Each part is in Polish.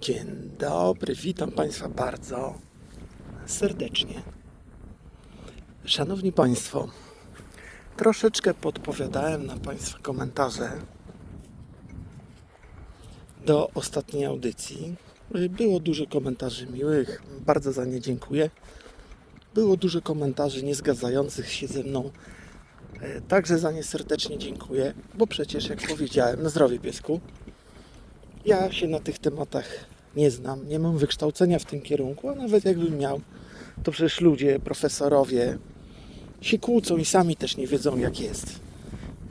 Dzień dobry, witam Państwa bardzo serdecznie. Szanowni Państwo, troszeczkę podpowiadałem na Państwa komentarze do ostatniej audycji. Było dużo komentarzy miłych, bardzo za nie dziękuję. Było dużo komentarzy niezgadzających się ze mną. E, Także za nie serdecznie dziękuję, bo przecież, jak powiedziałem, na zdrowie piesku. Ja się na tych tematach nie znam, nie mam wykształcenia w tym kierunku, a nawet jakbym miał, to przecież ludzie, profesorowie się kłócą i sami też nie wiedzą, jak jest.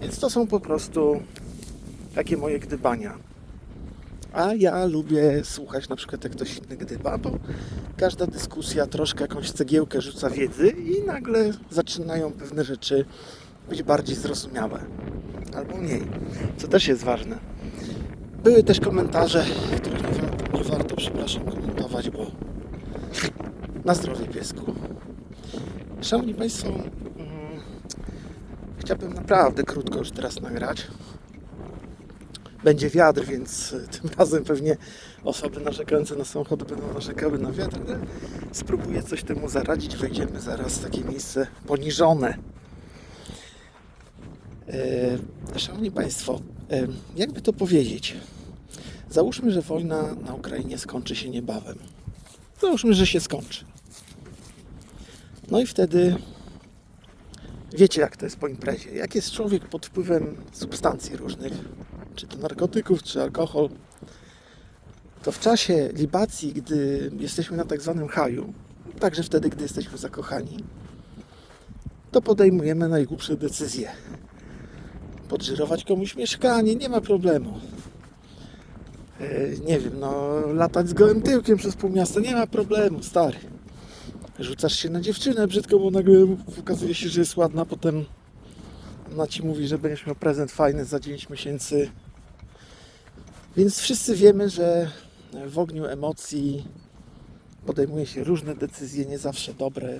Więc to są po prostu takie moje gdybania. A ja lubię słuchać na przykład jak ktoś inny gdyba, bo każda dyskusja troszkę jakąś cegiełkę rzuca wiedzy i nagle zaczynają pewne rzeczy być bardziej zrozumiałe. Albo mniej, co też jest ważne. Były też komentarze, których nie, wa- nie warto, przepraszam, komentować, bo na zdrowie piesku. Szanowni Państwo, mm, chciałbym naprawdę krótko już teraz nagrać. Będzie wiatr, więc tym razem pewnie osoby narzekające na samochody będą narzekały na wiatr, ale spróbuję coś temu zaradzić. Wejdziemy zaraz w takie miejsce poniżone. E, Szanowni Państwo, e, jakby to powiedzieć? Załóżmy, że wojna na Ukrainie skończy się niebawem. Załóżmy, że się skończy. No i wtedy wiecie, jak to jest po imprezie. Jak jest człowiek pod wpływem substancji różnych, czy to narkotyków, czy alkohol, to w czasie libacji, gdy jesteśmy na tak zwanym haju, także wtedy, gdy jesteśmy zakochani, to podejmujemy najgłupsze decyzje podżyrować komuś mieszkanie, nie ma problemu. E, Nie wiem, no latać z gołym tyłkiem przez pół miasta, nie ma problemu, stary. Rzucasz się na dziewczynę brzydką, bo nagle okazuje się, że jest ładna, potem ona ci mówi, że będziesz miał prezent fajny za 9 miesięcy. Więc wszyscy wiemy, że w ogniu emocji podejmuje się różne decyzje, nie zawsze dobre.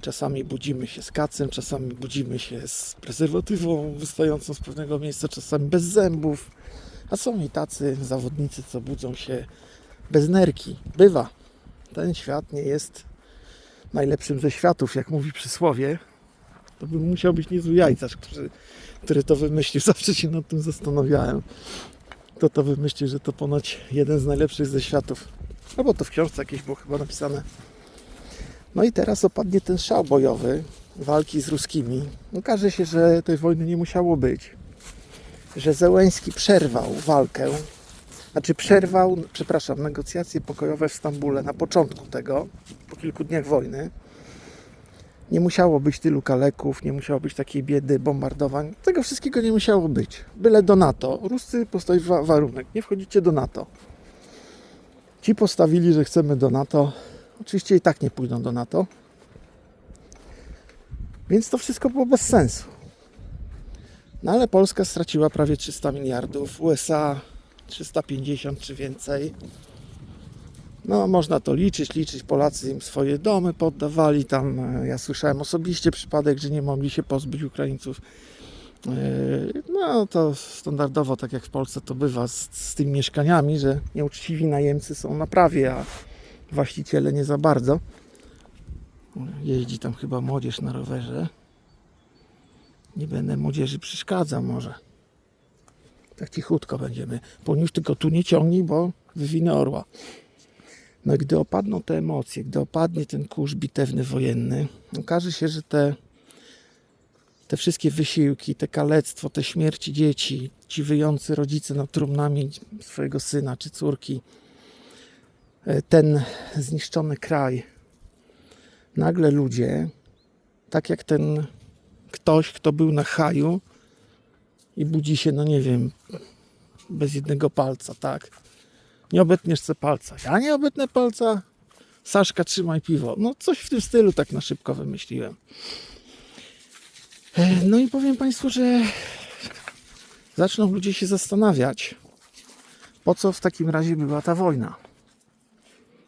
Czasami budzimy się z kacem, czasami budzimy się z prezerwatywą wystającą z pewnego miejsca, czasami bez zębów. A są i tacy zawodnicy, co budzą się bez nerki. Bywa. Ten świat nie jest najlepszym ze światów, jak mówi przysłowie. To by musiał być niezły jajcarz, który, który to wymyślił. Zawsze się nad tym zastanawiałem. Kto to wymyślił, że to ponoć jeden z najlepszych ze światów. No bo to w książce jakieś było chyba napisane. No i teraz opadnie ten szał bojowy walki z ruskimi. Okaże się, że tej wojny nie musiało być. Że Zełęński przerwał walkę, znaczy przerwał, przepraszam, negocjacje pokojowe w Stambule na początku tego, po kilku dniach wojny. Nie musiało być tylu kaleków, nie musiało być takiej biedy, bombardowań. Tego wszystkiego nie musiało być. Byle do NATO. Ruscy postawili wa- warunek, nie wchodzicie do NATO. Ci postawili, że chcemy do NATO. Oczywiście i tak nie pójdą do NATO. Więc to wszystko było bez sensu. No ale Polska straciła prawie 300 miliardów, USA 350 czy więcej. No, można to liczyć, liczyć. Polacy im swoje domy poddawali. Tam e, ja słyszałem osobiście przypadek, że nie mogli się pozbyć Ukraińców. E, No, to standardowo, tak jak w Polsce to bywa z, z tymi mieszkaniami, że nieuczciwi najemcy są na prawie, a właściciele nie za bardzo. Jeździ tam chyba młodzież na rowerze. Nie będę młodzieży przeszkadzał może. Tak cichutko będziemy. Poniósł tylko tu nie ciągnij, bo wywinę orła. No i gdy opadną te emocje, gdy opadnie ten kurz bitewny wojenny, okaże się, że te, te wszystkie wysiłki, te kalectwo, te śmierci dzieci, ci wyjący rodzice nad trumnami swojego syna czy córki, e, ten zniszczony kraj, nagle ludzie, tak jak ten ktoś, kto był na haju i budzi się, no nie wiem, bez jednego palca, tak? Nie obetniesz se palca. Ja nie obetnę palca. Saszka, trzymaj piwo. No coś w tym stylu tak na szybko wymyśliłem. E, No i powiem Państwu, że zaczną ludzie się zastanawiać, po co w takim razie była ta wojna.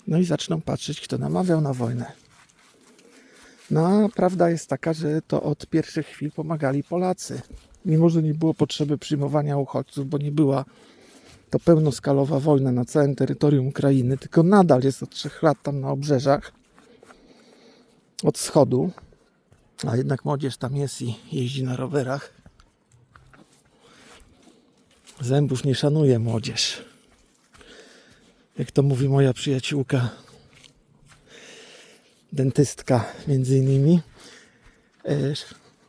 No i zaczną patrzeć, kto namawiał na wojnę. No, prawda jest taka, że to od pierwszych chwil pomagali Polacy. Mimo, że nie było potrzeby przyjmowania uchodźców, bo nie była to pełnoskalowa wojna na całym terytorium Ukrainy, tylko nadal jest od trzech lat tam na obrzeżach od wschodu, a jednak młodzież tam jest i jeździ na rowerach. Zębów nie szanuje młodzież. Jak to mówi moja przyjaciółka, dentystka między innymi. E,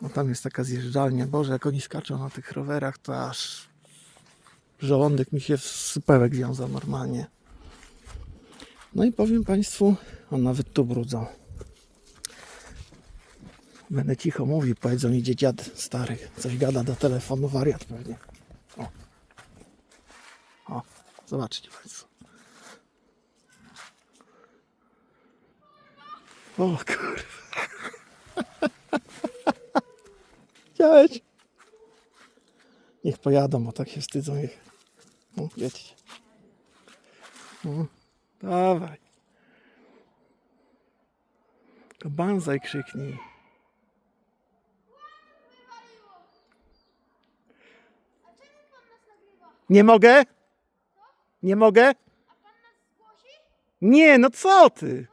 No tam jest taka zjeżdżalnia. Boże, jak oni skaczą na tych rowerach, to aż żołądek mi się w supełek wiązał normalnie. No i powiem Państwu, on nawet tu brudzą. Będę cicho mówił, powiedzą idzie dziad stary, coś gada do telefonu, wariat pewnie. O, o zobaczcie Państwo. O kurwa. Chciałeś? Niech pojadą, bo tak się wstydzą ich. No, jedźcie. No, dawaj. To banzaj krzyknij. Nie mogę? Nie mogę? Nie, no co ty?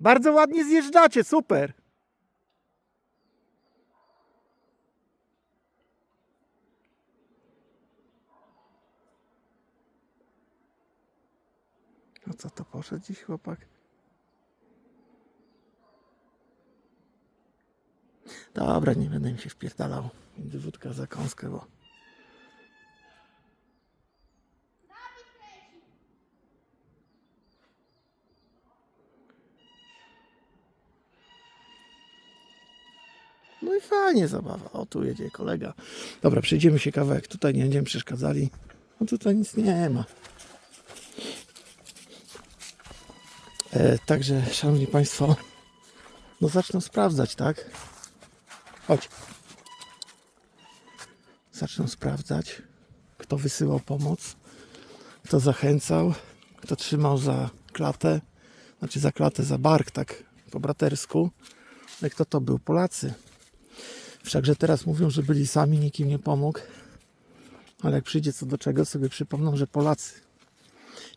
Bardzo ładnie zjeżdżacie, super. No co to poszedł dziś chłopak? Dobra, nie będę mi się wpierdalał między wódkę a zakąskę, bo... fajnie zabawa. O, tu jedzie kolega. Dobra, przejdziemy się kawałek. Tutaj nie będziemy przeszkadzali. No tutaj nic nie ma. E, także, szanowni państwo, no zacznę sprawdzać, tak? Chodź. Zacznę sprawdzać, kto wysyłał pomoc, kto zachęcał, kto trzymał za klatę, znaczy za klatę, za bark, tak po bratersku. No kto to był? Polacy. Wszakże teraz mówią, że byli sami, nikt im nie pomógł. Ale jak przyjdzie co do czego, sobie przypomną, że Polacy.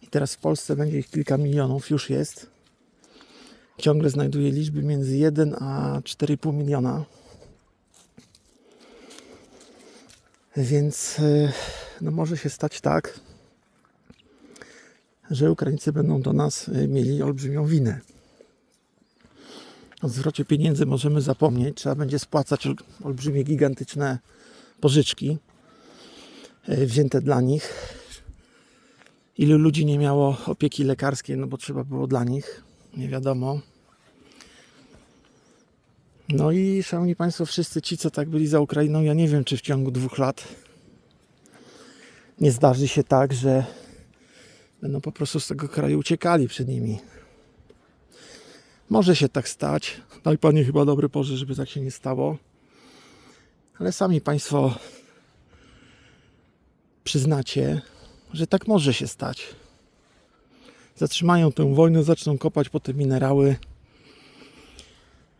I teraz w Polsce będzie ich kilka milionów, już jest. Ciągle znajduje liczby między 1 a 4,5 miliona. Więc y, no może się stać tak, że Ukraińcy będą do nas y, mieli olbrzymią winę. O zwrocie pieniędzy możemy zapomnieć. Trzeba będzie spłacać ol- olbrzymie, gigantyczne pożyczki e, wzięte dla nich. Ilu ludzi nie miało opieki lekarskiej, no bo trzeba było dla nich, nie wiadomo. No i szanowni Państwo, wszyscy ci, co tak byli za Ukrainą, ja nie wiem, czy w ciągu dwóch lat nie zdarzy się tak, że będą po prostu z tego kraju uciekali przed nimi. Może się tak stać. I Panie chyba dobre porze, żeby tak się nie stało. Ale sami Państwo przyznacie, że tak może się stać. Zatrzymają tę wojnę, zaczną kopać po te minerały.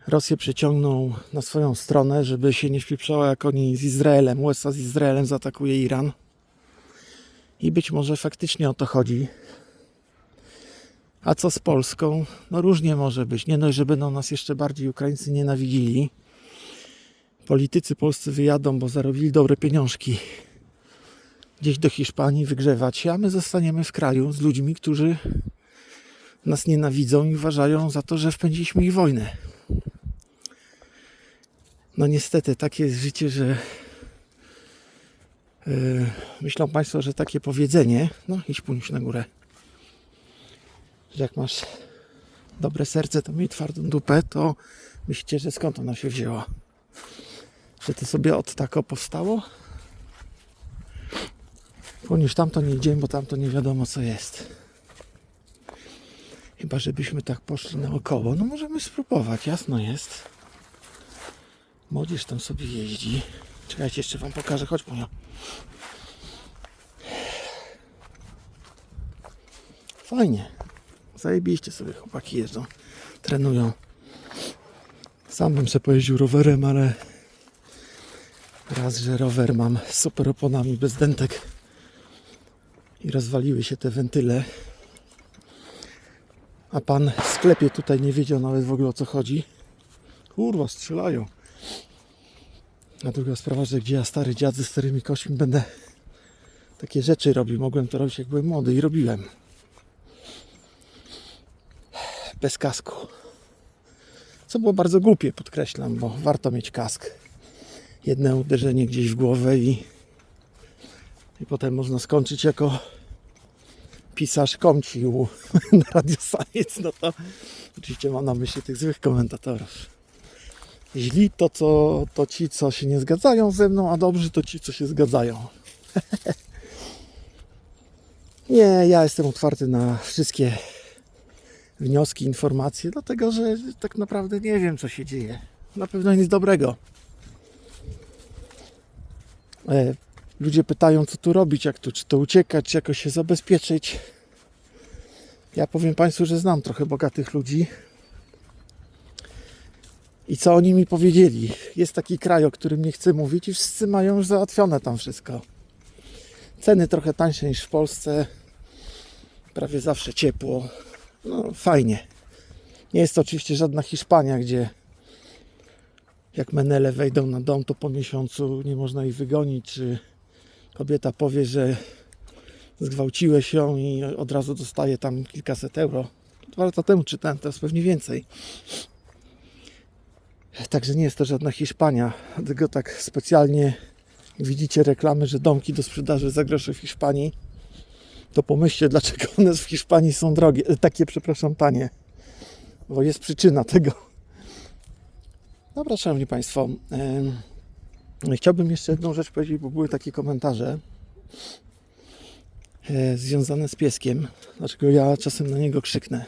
Rosję przeciągną na swoją stronę, żeby się nie wpieprzała jak oni z Izraelem. USA z Izraelem zaatakuje Iran. I być może faktycznie o to chodzi. A co z Polską? No różnie może być. Nie dość, że będą nas jeszcze bardziej Ukraińcy nienawidzili. Politycy polscy wyjadą, bo zarobili dobre pieniążki. Gdzieś do Hiszpanii wygrzewać się, a my zostaniemy w kraju z ludźmi, którzy nas nienawidzą i uważają za to, że wpędziliśmy ich wojnę. No niestety, takie jest życie, że yy, myślą Państwo, że takie powiedzenie, no idź pójść na górę, że jak masz dobre serce, to miej twardą dupę, to myślicie, że skąd ona się wzięła? Że to sobie od tako powstało? Ponieważ tamto nie idziemy, bo tamto nie wiadomo co jest. Chyba, żebyśmy tak poszli naokoło. No możemy spróbować, jasno jest. Młodzież tam sobie jeździ. Czekajcie, jeszcze wam pokażę. Chodź, moja. Fajnie. Zajebiście sobie chłopaki jeżdżą. Trenują. Sam bym sobie pojeździł rowerem, ale raz, że rower mam super oponami bez dentek, rozwaliły się te wentyle. A pan w sklepie tutaj nie wiedział nawet w ogóle o co chodzi. Kurwa, strzelają. A druga sprawa, że gdzie ja stary dziad ze starymi kośćmi będę takie rzeczy robił. Mogłem to robić jak byłem młody i robiłem. Bez kasku. Co było bardzo głupie, podkreślam, bo warto mieć kask. Jedno uderzenie gdzieś w głowę i, i potem można skończyć jako pisarz komci u, na Radio Science. No to oczywiście mam na myśli tych złych komentatorów. Źli to, co, to ci, co się nie zgadzają ze mną, a dobrzy to ci, co się zgadzają. nie, ja jestem otwarty na wszystkie wnioski, informacje, dlatego że tak naprawdę nie wiem, co się dzieje. Na pewno nic dobrego. E, ludzie pytają, co tu robić, jak tu, czy to uciekać, czy jakoś się zabezpieczyć. Ja powiem Państwu, że znam trochę bogatych ludzi. I co oni mi powiedzieli? Jest taki kraj, o którym nie chcę mówić, i wszyscy mają już załatwione tam wszystko. Ceny trochę tańsze niż w Polsce. Prawie zawsze ciepło. No, fajnie. Nie jest to oczywiście żadna Hiszpania, gdzie jak menele wejdą na dom, to po miesiącu nie można ich wygonić, czy kobieta powie, że zgwałciłeś ją i od razu dostaje tam kilkaset euro. Dwa lata temu czytałem, teraz pewnie więcej. Także nie jest to żadna Hiszpania, dlatego tak specjalnie widzicie reklamy, że domki do sprzedaży za grosze w Hiszpanii, to pomyślcie, dlaczego one w Hiszpanii są drogie, e, takie, przepraszam, tanie. Bo jest przyczyna tego. Dobra, Szanowni Państwo, chciałbym jeszcze jedną rzecz powiedzieć, bo były takie komentarze e, związane z pieskiem, dlaczego ja czasem na niego krzyknę.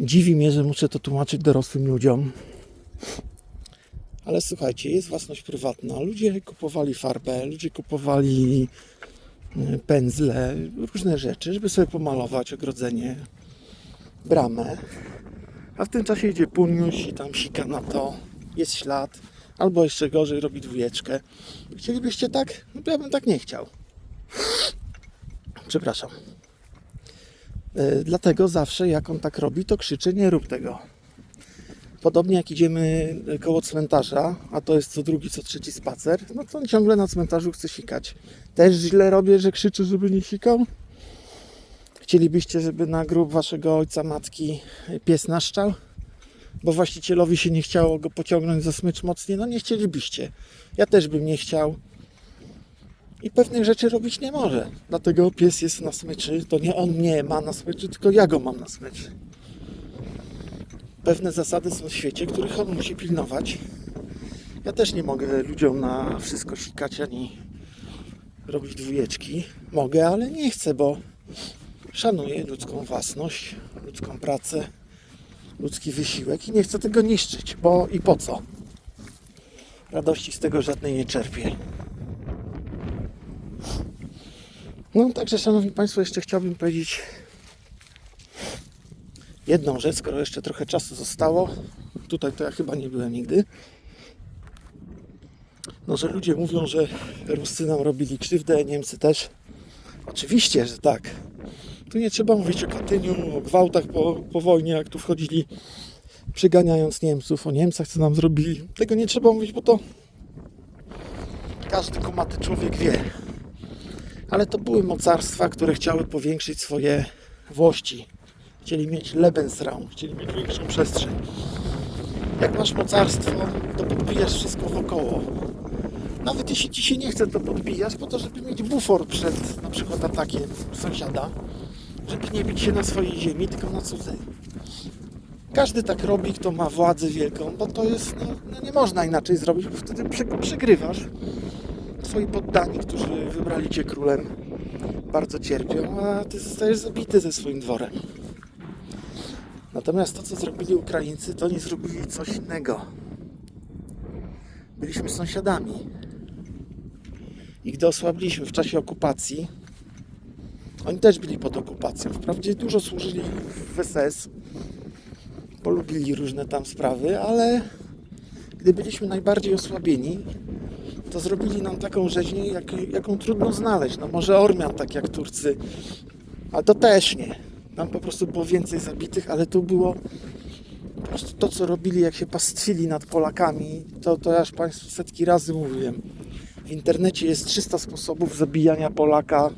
Dziwi mnie, że muszę to tłumaczyć dorosłym ludziom. Ale słuchajcie, jest własność prywatna. Ludzie kupowali farbę, ludzie kupowali pędzle, różne rzeczy, żeby sobie pomalować ogrodzenie, bramę. A w tym czasie idzie puniuś i tam sika na to, jest ślad, albo jeszcze gorzej robi dwójeczkę. Chcielibyście tak? No ja bym tak nie chciał. Przepraszam. E, Dlatego zawsze jak on tak robi, to krzyczę nie rób tego. Podobnie jak idziemy koło cmentarza, a to jest co drugi, co trzeci spacer, no to ciągle na cmentarzu chce sikać. Też źle robię, że krzyczę, żeby nie sikał? Chcielibyście, żeby na grób waszego ojca, matki pies naszczał? Bo właścicielowi się nie chciało go pociągnąć za smycz mocniej? No nie chcielibyście. Ja też bym nie chciał. I pewnych rzeczy robić nie może. Dlatego pies jest na smyczy. To nie on mnie ma na smyczy, tylko ja go mam na smyczy. Pewne zasady są w świecie, których on musi pilnować. Ja też nie mogę ludziom na wszystko sikać ani robić dwójeczki. Mogę, ale nie chcę, bo szanuję ludzką własność, ludzką pracę, ludzki wysiłek i nie chcę tego niszczyć, bo i po co? Radości z tego żadnej nie czerpię. No także, Szanowni Państwo, jeszcze chciałbym powiedzieć jedną rzecz, skoro jeszcze trochę czasu zostało. Tutaj to ja chyba nie byłem nigdy. No, że ludzie mówią, że Ruscy nam robili krzywdę, Niemcy też. Oczywiście, że tak. Tu nie trzeba mówić o Katyniu, o gwałtach po, po wojnie, jak tu wchodzili przyganiając Niemców, o Niemcach, co nam zrobili. Tego nie trzeba mówić, bo to każdy kumaty człowiek wie. Ale to były mocarstwa, które chciały powiększyć swoje włości. Chcieli mieć Lebensraum, chcieli mieć większą przestrzeń. Jak masz mocarstwo, to podbijasz wszystko wokoło. Nawet jeśli ci się nie chce, to podbijasz po to, żeby mieć bufor przed na przykład atakiem sąsiada, żeby nie bić się na swojej ziemi, tylko na cudzej. Każdy tak robi, kto ma władzę wielką, bo to jest, no, no nie można inaczej zrobić, bo wtedy przegrywasz. Twoi poddani, którzy wybrali cię królem, bardzo cierpią, a ty zostajesz zabity ze swoim dworem. Natomiast to, co zrobili Ukraińcy, to nie zrobili coś innego. Byliśmy sąsiadami. I gdy osłabiliśmy w czasie okupacji, oni też byli pod okupacją. Wprawdzie dużo służyli w SS, polubili różne tam sprawy, ale gdy byliśmy najbardziej osłabieni, to zrobili nam taką rzeźnię, jak, jaką trudno znaleźć. No może Ormian, tak jak Turcy, ale to też nie. Tam po prostu było więcej zabitych, ale tu było po prostu to, co robili, jak się pastwili nad Polakami, to, to ja już Państwu setki razy mówiłem. W internecie jest 300 sposobów zabijania Polaka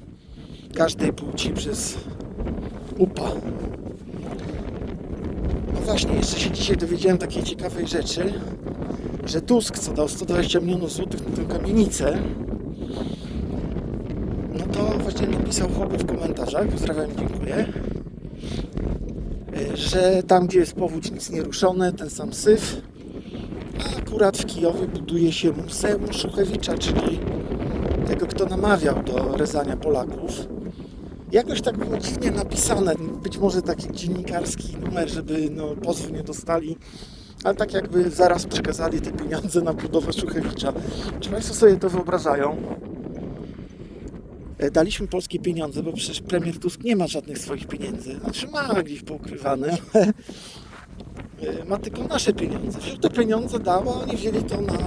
każdej płci przez UPA. No właśnie, jeszcze się dzisiaj dowiedziałem takiej ciekawej rzeczy, że Tusk, co dał 120 milionów złotych na tę kamienicę, no to właśnie napisał chłopak w komentarzach, pozdrawiam, dziękuję, że tam, gdzie jest powódź, nic nie ruszone, ten sam syf, a akurat w Kijowie buduje się Muzeum Szuchewicza, czyli tego, kto namawiał do rezania Polaków. Jakoś tak było dziwnie napisane, być może taki dziennikarski numer, żeby no, pozwu nie dostali, ale tak jakby zaraz przekazali te pieniądze na budowę Szuchewicza. Czy Państwo sobie to wyobrażają? E, Daliśmy polskie pieniądze, bo przecież premier Tusk nie ma żadnych swoich pieniędzy. Znaczy ma gdzieś poukrywane, ale e, ma tylko nasze pieniądze. Wziął te pieniądze, dał, a oni wzięli to na...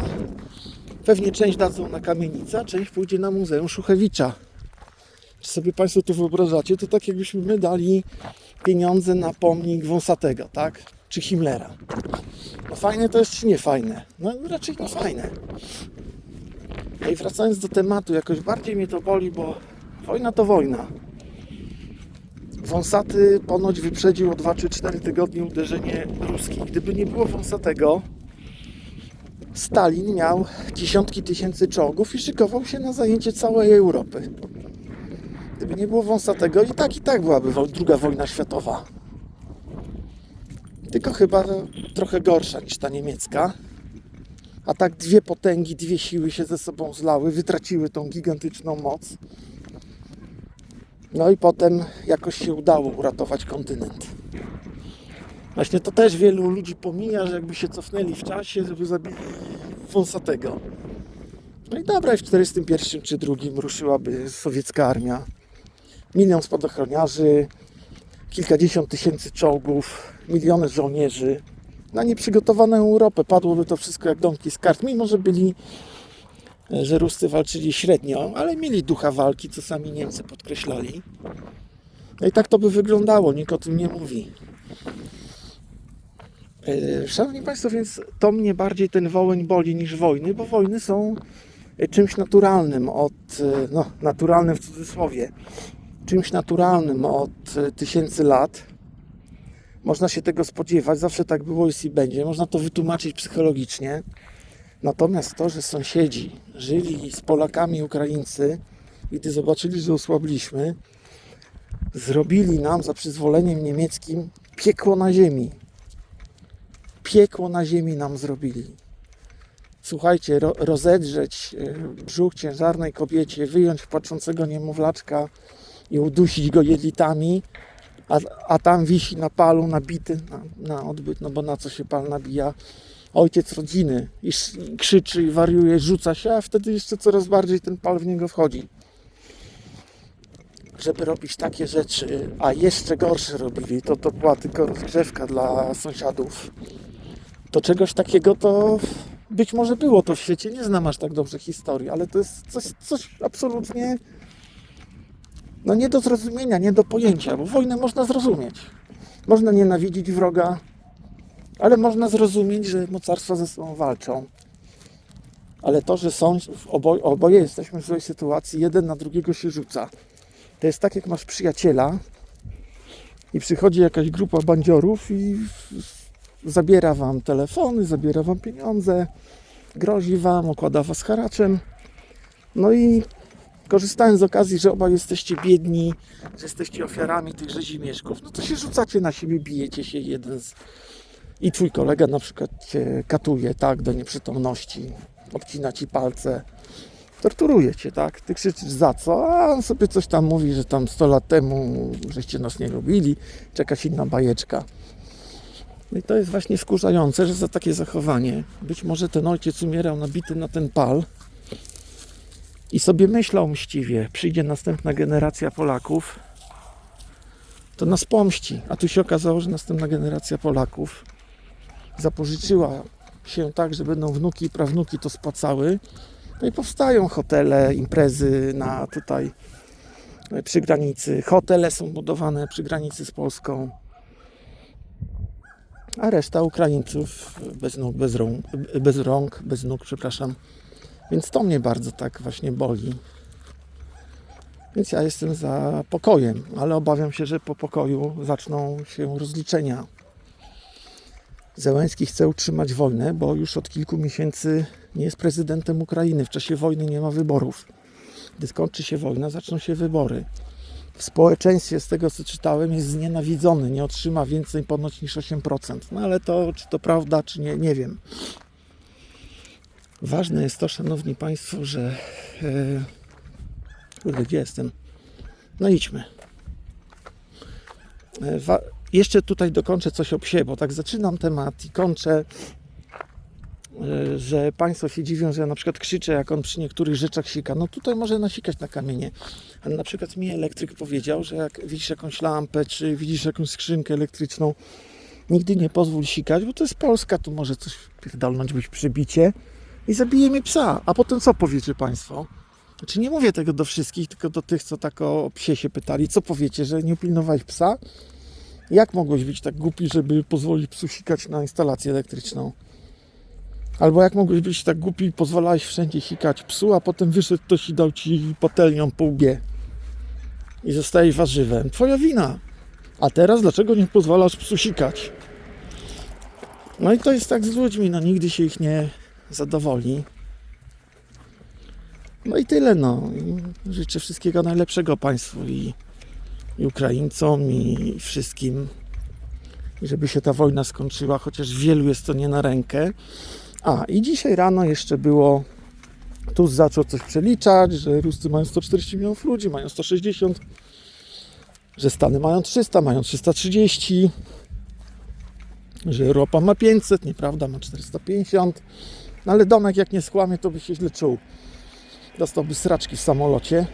Pewnie część dadzą na kamienicę, a część pójdzie na Muzeum Szuchewicza. Czy sobie Państwo to wyobrażacie, to tak jakbyśmy my dali pieniądze na pomnik Wąsatego, tak? Czy Himmlera. No fajne to jest, czy nie fajne? No raczej nie fajne. I wracając do tematu, jakoś bardziej mnie to boli, bo wojna to wojna. Wąsaty ponoć wyprzedził o 2 czy 4 tygodnie uderzenie ruskie. Gdyby nie było Wąsatego, Stalin miał dziesiątki tysięcy czołgów i szykował się na zajęcie całej Europy. Gdyby nie było Wąsatego, i tak, i tak byłaby druga wojna światowa. Tylko chyba trochę gorsza niż ta niemiecka. A tak dwie potęgi, dwie siły się ze sobą zlały, wytraciły tą gigantyczną moc. No i potem jakoś się udało uratować kontynent. Właśnie to też wielu ludzi pomija, że jakby się cofnęli w czasie, żeby zabili Wąsatego. No i dobra, w 41 czy drugim ruszyłaby sowiecka armia. Milion spadochroniarzy, kilkadziesiąt tysięcy czołgów, miliony żołnierzy. Na nieprzygotowaną Europę padłoby to wszystko jak domki z kart, mimo że byli, e, że Ruscy walczyli średnio, ale mieli ducha walki, co sami Niemcy podkreślali. No i tak to by wyglądało, nikt o tym nie mówi. E, Szanowni Państwo, więc to mnie bardziej ten wołyń boli niż wojny, bo wojny są e, czymś naturalnym od, no naturalnym w cudzysłowie, czymś naturalnym od tysięcy lat. Można się tego spodziewać, zawsze tak było jest i będzie. Można to wytłumaczyć psychologicznie. Natomiast to, że sąsiedzi żyli z Polakami Ukraińcy i gdy zobaczyli, że osłabiliśmy, zrobili nam za przyzwoleniem niemieckim piekło na ziemi. Piekło na ziemi nam zrobili. Słuchajcie, ro, rozedrzeć e, brzuch ciężarnej kobiecie, wyjąć płaczącego niemowlaczka i udusić go jelitami, a, a tam wisi na palu nabity na, na odbyt, no bo na co się pal nabija? Ojciec rodziny i krzyczy, i wariuje, rzuca się, a wtedy jeszcze coraz bardziej ten pal w niego wchodzi. Żeby robić takie rzeczy, a jeszcze gorsze robili, to to była tylko rozgrzewka dla sąsiadów. To czegoś takiego to być może było to w świecie, nie znam aż tak dobrze historii, ale to jest coś, coś absolutnie no nie do zrozumienia, nie do pojęcia, bo wojnę można zrozumieć. Można nienawidzić wroga, ale można zrozumieć, że mocarstwa ze sobą walczą. Ale to, że są, oboje, oboje jesteśmy w złej sytuacji, jeden na drugiego się rzuca. To jest tak, jak masz przyjaciela i przychodzi jakaś grupa bandziorów i zabiera wam telefony, zabiera wam pieniądze, grozi wam, okłada was haraczem. No i korzystając z okazji, że obaj jesteście biedni, że jesteście ofiarami tych rzezimieszków, no to się rzucacie na siebie, bijecie się jeden z... I twój kolega na przykład cię katuje, tak, do nieprzytomności, obcina ci palce, torturuje cię, tak? Ty krzyczysz za co, a on sobie coś tam mówi, że tam 100 lat temu żeście nas nie lubili, czeka się inna bajeczka. No i to jest właśnie wkurzające, że za takie zachowanie być może ten ojciec umierał nabity na ten pal i sobie myślał mściwie, przyjdzie następna generacja Polaków, to nas pomści. A tu się okazało, że następna generacja Polaków zapożyczyła się tak, że będą wnuki i prawnuki to spłacały, No i powstają hotele, imprezy na tutaj e, przy granicy. Hotele są budowane przy granicy z Polską. A reszta Ukraińców bez bez rąk, bez rąk, bez nóg, przepraszam. Więc to mnie bardzo tak właśnie boli. Więc ja jestem za pokojem, ale obawiam się, że po pokoju zaczną się rozliczenia. Zełenski chce utrzymać wojnę, bo już od kilku miesięcy nie jest prezydentem Ukrainy. W czasie wojny nie ma wyborów. Gdy skończy się wojna, zaczną się wybory. W społeczeństwie, z tego co czytałem, jest znienawidzony. Nie otrzyma więcej ponoć niż 8%. No ale to, czy to prawda, czy nie, nie wiem. Ważne jest to, szanowni państwo, że. Yy, kurde, gdzie jestem? No idźmy. E, Wa- jeszcze tutaj dokończę coś o psie, bo tak zaczynam temat i kończę, e, że Państwo się dziwią, że ja na przykład krzyczę, jak on przy niektórych rzeczach sika. No tutaj może nasikać na kamienie, ale na przykład mi elektryk powiedział, że jak widzisz jakąś lampę, czy widzisz jakąś skrzynkę elektryczną, nigdy nie pozwól sikać, bo to jest Polska, tu może coś pierdolnąć, być przybicie i zabije mi psa. A potem co powiecie Państwo? Znaczy nie mówię tego do wszystkich, tylko do tych, co tak o psie się pytali. Co powiecie, że nie upilnowałeś psa? Jak mogłeś być tak głupi, żeby pozwolić psu sikać na instalację elektryczną? Albo jak mogłeś być tak głupi i pozwalałeś wszędzie sikać psu, a potem wyszedł ktoś i dał ci patelnią po łbie i zostajesz warzywem? Twoja wina. A teraz dlaczego nie pozwalasz psu sikać? No i to jest tak z ludźmi, no nigdy się ich nie zadowoli. No i tyle, no. Życzę wszystkiego najlepszego Państwu i, i Ukraińcom i wszystkim. I żeby się ta wojna skończyła, chociaż wielu jest to nie na rękę. A, i dzisiaj rano jeszcze było, Tusk zaczął coś przeliczać, że Ruscy mają 140 milionów ludzi, mają 160, że Stany mają 300, mają 330, że Europa ma 500, nieprawda, ma 450. No ale domek jak nie skłamie, to by się źle czuł dostałby sraczki w samolocie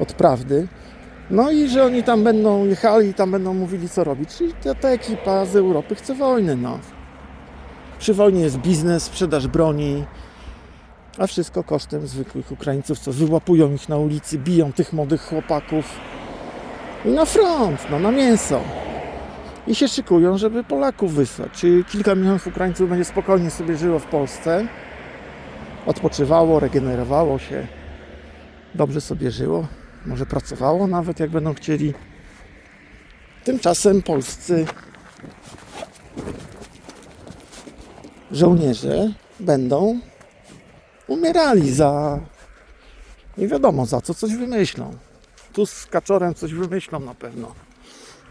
od prawdy. No i że oni tam będą jechali i tam będą mówili co robić. Czyli ta, ta ekipa z Europy chce wojny, no. Przy wojnie jest biznes, sprzedaż broni, a wszystko kosztem zwykłych Ukraińców, co wyłapują ich na ulicy, biją tych młodych chłopaków i na front, no na mięso. I się szykują, żeby Polaków wysłać. Czy kilka milionów Ukraińców będzie spokojnie sobie żyło w Polsce, odpoczywało, regenerowało się, dobrze sobie żyło, może pracowało nawet jak będą chcieli. Tymczasem polscy żołnierze będą umierali za nie wiadomo za co, coś wymyślą. Tu z Kaczorem coś wymyślą na pewno.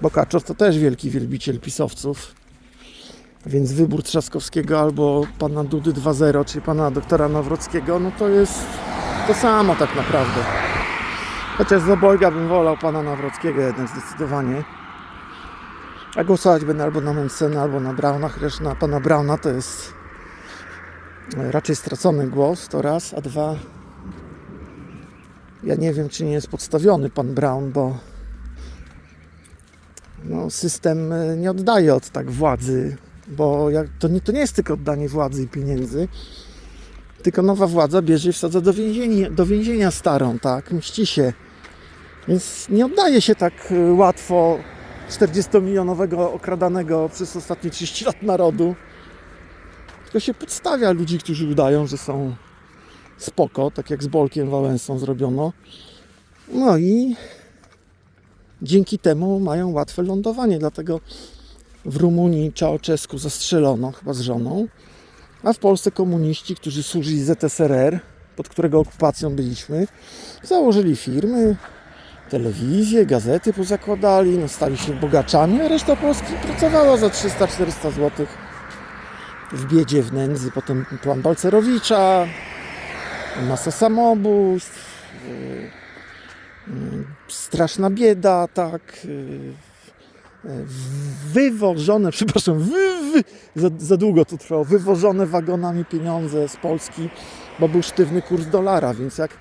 Bo Kaczor to też wielki wielbiciel pisowców. Więc wybór Trzaskowskiego albo pana Dudy 2.0, czy pana doktora Nawrockiego, no to jest to samo tak naprawdę. Chociaż z obojga bym wolał pana Nawrockiego jednak zdecydowanie. A głosować będę albo na Mencena, albo na Brauna, chociaż na pana Brauna to jest e, raczej stracony głos, to raz, a dwa ja nie wiem, czy nie jest podstawiony pan Brown, bo no, system e, nie oddaje od tak władzy bo jak, to, nie, to nie jest tylko oddanie władzy i pieniędzy, tylko nowa władza bierze i wsadza do więzienia, do więzienia starą, tak, mści się. Więc nie oddaje się tak y, łatwo 40-milionowego okradanego przez ostatnie 30 lat narodu, tylko się podstawia ludzi, którzy udają, że są spoko, tak jak z Bolkiem Wałęsą zrobiono. No i dzięki temu mają łatwe lądowanie, dlatego w Rumunii Ceausescu zastrzelono chyba z żoną, a w Polsce komuniści, którzy służyli ZSRR, pod którego okupacją byliśmy, założyli firmy, telewizje, gazety pozakładali, no stali się bogaczami, a reszta Polski pracowała za 300-400 zł w biedzie, w nędzy. Potem plan Balcerowicza, masa samobójstw, straszna bieda, tak, yy, wywożone, przepraszam, wy, wy, za, za długo to trwało, wywożone wagonami pieniądze z Polski, bo był sztywny kurs dolara, więc jak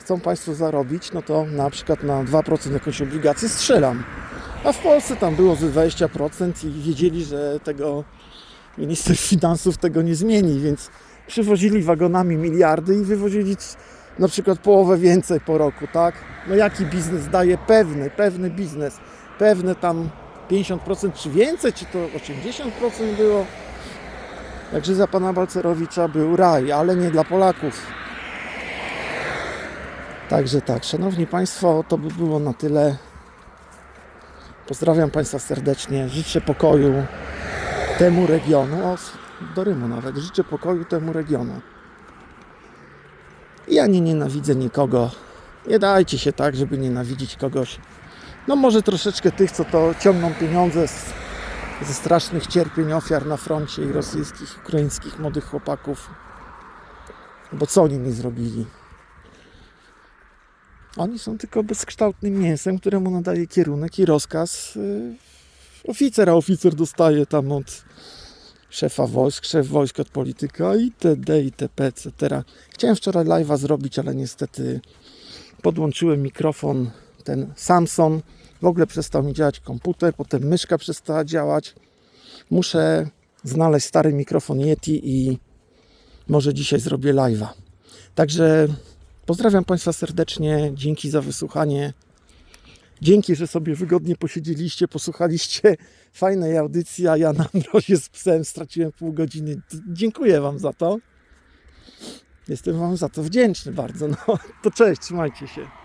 chcą Państwo zarobić, no to na przykład na 2% jakąś obligację strzelam. A w Polsce tam było ze 20% i wiedzieli, że tego minister finansów tego nie zmieni, więc przywozili wagonami miliardy i wywozili na przykład połowę więcej po roku, tak? No jaki biznes daje? Pewny, pewny biznes. Pewne tam 50% czy więcej, czy to 80% było. Także za pana Balcerowicza był raj, ale nie dla Polaków. Także tak, szanowni państwo, to by było na tyle. Pozdrawiam państwa serdecznie, życzę pokoju temu regionu, o, do Rymu nawet, życzę pokoju temu regionu. Ja nie nienawidzę nikogo. Nie dajcie się tak, żeby nienawidzić kogoś. No może troszeczkę tych, co to ciągną pieniądze z, ze strasznych cierpień ofiar na froncie i rosyjskich, ukraińskich młodych chłopaków. Bo co oni mi zrobili? Oni są tylko bezkształtnym mięsem, któremu nadaje kierunek i rozkaz yy, oficer, a oficer dostaje tam od szefa wojsk, szef wojsk od polityka itd. itp. etc. Chciałem wczoraj live'a zrobić, ale niestety podłączyłem mikrofon, ten Samsung. W ogóle przestał mi działać komputer, potem myszka przestała działać. Muszę znaleźć stary mikrofon Yeti i może dzisiaj zrobię live'a. Także pozdrawiam Państwa serdecznie. Dzięki za wysłuchanie. Dzięki, że sobie wygodnie posiedzieliście, posłuchaliście fajnej audycji, a ja na mrozie z psem straciłem pół godziny. Dziękuję Wam za to. Jestem Wam za to wdzięczny bardzo. No to cześć, trzymajcie się.